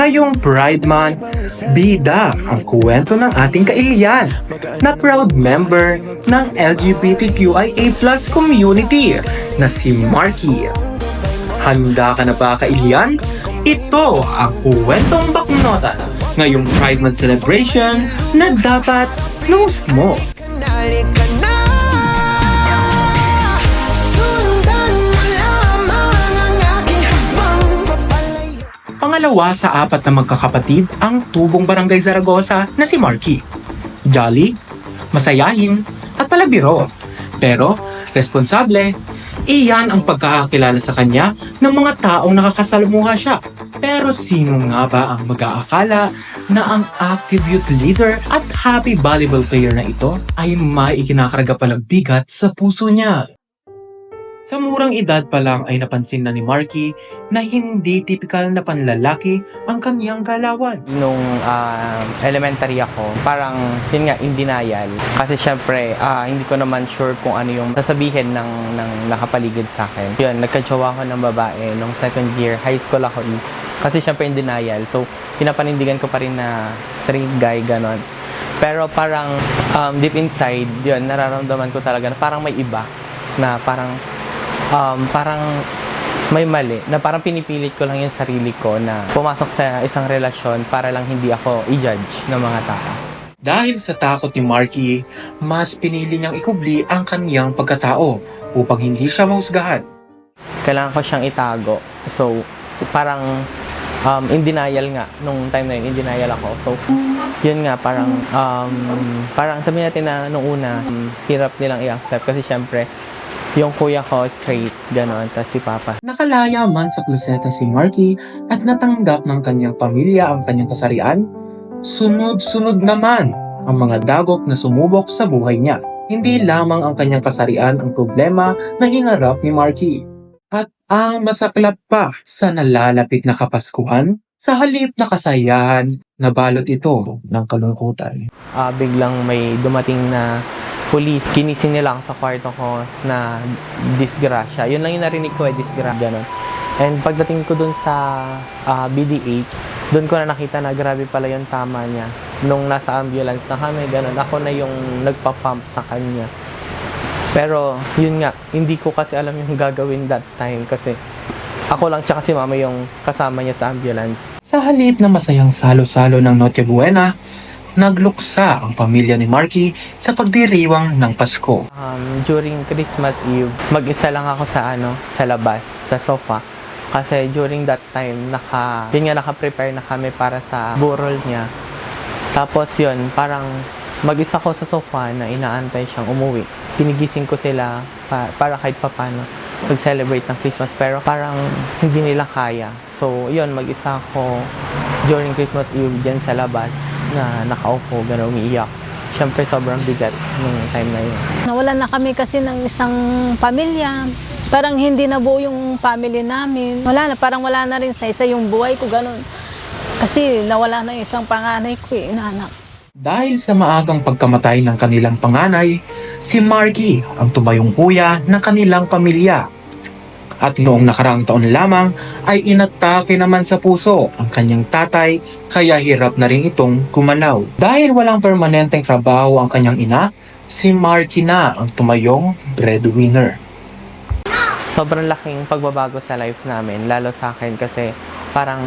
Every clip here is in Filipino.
Ngayong Pride Month, bida ang kwento ng ating kailian na proud member ng LGBTQIA community na si Marky. Handa ka na ba kailian? Ito ang kwentong baknota ngayong Pride Month celebration na dapat knows mo. Pangalawa sa apat na magkakapatid ang tubong barangay Zaragoza na si Marky. Jolly, masayahin, at palabiro. Pero, responsable, iyan ang pagkakakilala sa kanya ng mga taong nakakasalamuha siya. Pero sino nga ba ang mag-aakala na ang active youth leader at happy volleyball player na ito ay may ikinakarga palang bigat sa puso niya? Sa murang edad pa lang ay napansin na ni Marky na hindi typical na panlalaki ang kanyang galawan. Nung ah, elementary ako, parang yun nga, in denial. Kasi syempre, ah, hindi ko naman sure kung ano yung sasabihin ng, ng nakapaligid sa akin. Yun, nagkatsawa ako ng babae nung second year, high school ako is. Kasi syempre in denial. So, pinapanindigan ko pa rin na straight guy, ganon. Pero parang um, deep inside, yun, nararamdaman ko talaga na parang may iba. Na parang, um, parang may mali na parang pinipilit ko lang yung sarili ko na pumasok sa isang relasyon para lang hindi ako i-judge ng mga tao. Dahil sa takot ni Marky, mas pinili niyang ikubli ang kanyang pagkatao upang hindi siya mahusgahan. Kailangan ko siyang itago. So, parang um, in denial nga. Nung time na yun, in denial ako. So, yun nga, parang, um, parang sabihin natin na nung una, um, hirap nilang i-accept kasi syempre, yung kuya ko straight, gano'n, tapos si papa Nakalaya man sa kloseta si Marky at natanggap ng kanyang pamilya ang kanyang kasarian, sunod-sunod naman ang mga dagok na sumubok sa buhay niya. Hindi lamang ang kanyang kasarian ang problema na hinarap ni Marky. At ang masaklap pa sa nalalapit na kapaskuhan, sa halip na kasayahan, nabalot ito ng kalungkutan. ah, biglang may dumating na police. Kinising nila ako sa kwarto ko na disgrasya. Yun lang yung narinig ko eh, disgrasya. Ganun. And pagdating ko dun sa ah, BDH, dun ko na nakita na grabe pala yung tama niya. Nung nasa ambulance na kami, ganun. Ako na yung nagpa-pump sa kanya. Pero, yun nga, hindi ko kasi alam yung gagawin that time kasi ako lang siya kasi mama yung kasama niya sa ambulance. Sa halip na masayang salo-salo ng Noche Buena, nagluksa ang pamilya ni Marky sa pagdiriwang ng Pasko. Um, during Christmas Eve, mag-isa lang ako sa ano, sa labas, sa sofa. Kasi during that time, naka, yun nga, naka-prepare na kami para sa burol niya. Tapos yun, parang mag-isa ko sa sofa na inaantay siyang umuwi. Pinigising ko sila pa- para kahit papano mag-celebrate ng Christmas. Pero parang hindi nila kaya. So, yun, mag-isa ako during Christmas Eve dyan sa labas na nakaupo, gano'n, umiiyak. Siyempre, sobrang bigat nung time na yun. Nawalan na kami kasi ng isang pamilya. Parang hindi na buo yung family namin. Wala na, parang wala na rin sa isa yung buhay ko, ganun. Kasi nawala na yung isang panganay ko, eh, inanak. Dahil sa maagang pagkamatay ng kanilang panganay, si Marky ang tumayong kuya ng kanilang pamilya. At noong nakaraang taon lamang ay inatake naman sa puso ang kanyang tatay kaya hirap na rin itong gumalaw. Dahil walang permanenteng trabaho ang kanyang ina, si Marky na ang tumayong breadwinner. sobrang laking pagbabago sa life namin, lalo sa akin kasi parang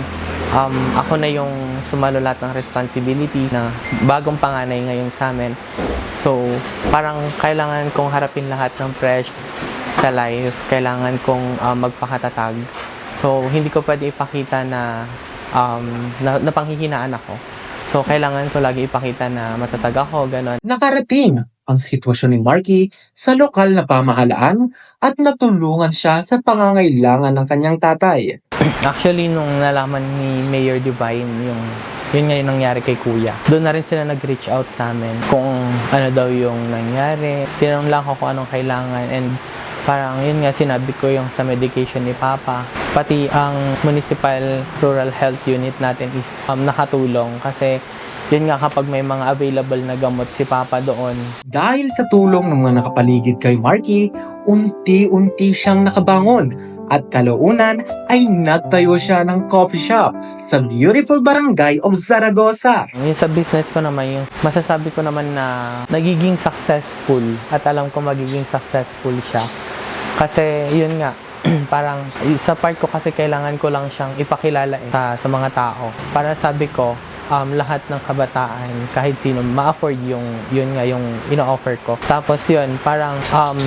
um, ako na yung sumalo lahat ng responsibility na bagong panganay ngayon sa amin. So, parang kailangan kong harapin lahat ng fresh sa life. Kailangan kong um, magpakatatag. So, hindi ko pwede ipakita na, um, na, na panghihinaan ako. So, kailangan ko lagi ipakita na matatag ako, ganon. Nakarating ang sitwasyon ni Marky sa lokal na pamahalaan at natulungan siya sa pangangailangan ng kanyang tatay. Actually, nung nalaman ni Mayor Divine yung yun nga yung nangyari kay Kuya. Doon na rin sila nag-reach out sa amin kung ano daw yung nangyari. Tinanong lang ako kung anong kailangan and parang yun nga sinabi ko yung sa medication ni Papa. Pati ang Municipal Rural Health Unit natin is um, nakatulong kasi yun nga kapag may mga available na gamot si Papa doon, Dahil sa tulong ng mga nakapaligid kay Marky, unti-unti siyang nakabangon at kalaunan ay nagtayo siya ng coffee shop sa beautiful barangay of Zaragoza. Yung sa business ko naman, yung masasabi ko naman na nagiging successful at alam ko magiging successful siya. Kasi yun nga, parang sa part ko kasi kailangan ko lang siyang ipakilala eh, sa, sa mga tao. Para sabi ko, um, lahat ng kabataan, kahit sino, ma-afford yung, yun nga, yung ino-offer ko. Tapos yun, parang um,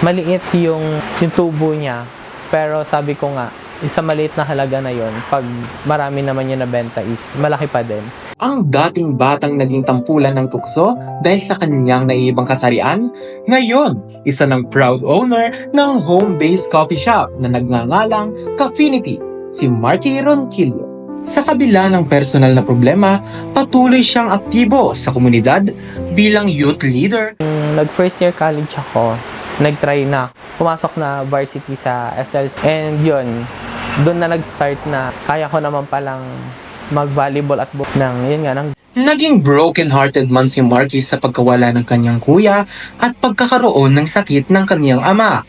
maliit yung, yung tubo niya. Pero sabi ko nga, isa maliit na halaga na yon pag marami naman yung nabenta is malaki pa din. Ang dating batang naging tampulan ng tukso dahil sa kanyang naiibang kasarian, ngayon, isa ng proud owner ng home-based coffee shop na nagngangalang Caffinity, si Marky Ronquillo. Sa kabila ng personal na problema, patuloy siyang aktibo sa komunidad bilang youth leader. Nag first year college ako, nag-try na. Pumasok na varsity sa SLC. And yun, doon na nag-start na. Kaya ko naman palang mag-volleyball at book ng, yun nga, ng Naging broken-hearted man si Marky sa pagkawala ng kanyang kuya at pagkakaroon ng sakit ng kanyang ama.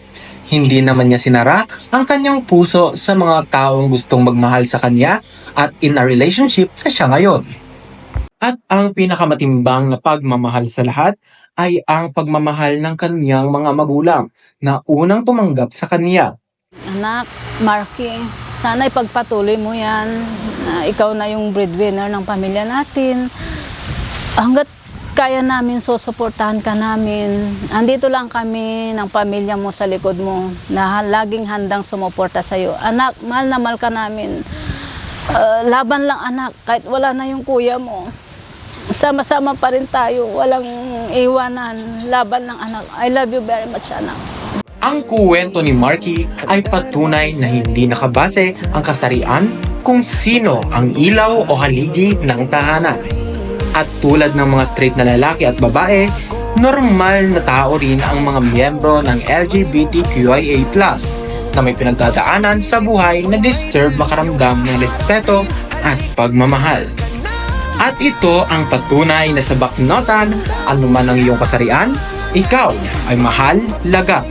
Hindi naman niya sinara ang kanyang puso sa mga taong gustong magmahal sa kanya at in a relationship na siya ngayon. At ang pinakamatimbang na pagmamahal sa lahat ay ang pagmamahal ng kanyang mga magulang na unang tumanggap sa kanya. Anak, Marky, sana ipagpatuloy mo yan. na ikaw na yung breadwinner ng pamilya natin. Hanggat kaya namin, susuportahan ka namin. Andito lang kami ng pamilya mo sa likod mo na laging handang sumuporta sa'yo. Anak, mahal na mahal ka namin. Ah, laban lang anak, kahit wala na yung kuya mo. Sama-sama pa rin tayo, walang iwanan. Laban lang anak. I love you very much anak. Ang kuwento ni Marky ay patunay na hindi nakabase ang kasarian kung sino ang ilaw o haligi ng tahanan. At tulad ng mga straight na lalaki at babae, normal na tao rin ang mga miyembro ng LGBTQIA+, na may pinagdadaanan sa buhay na deserve makaramdam ng respeto at pagmamahal. At ito ang patunay na sa baknotan, anuman ang iyong kasarian, ikaw ay mahal, laga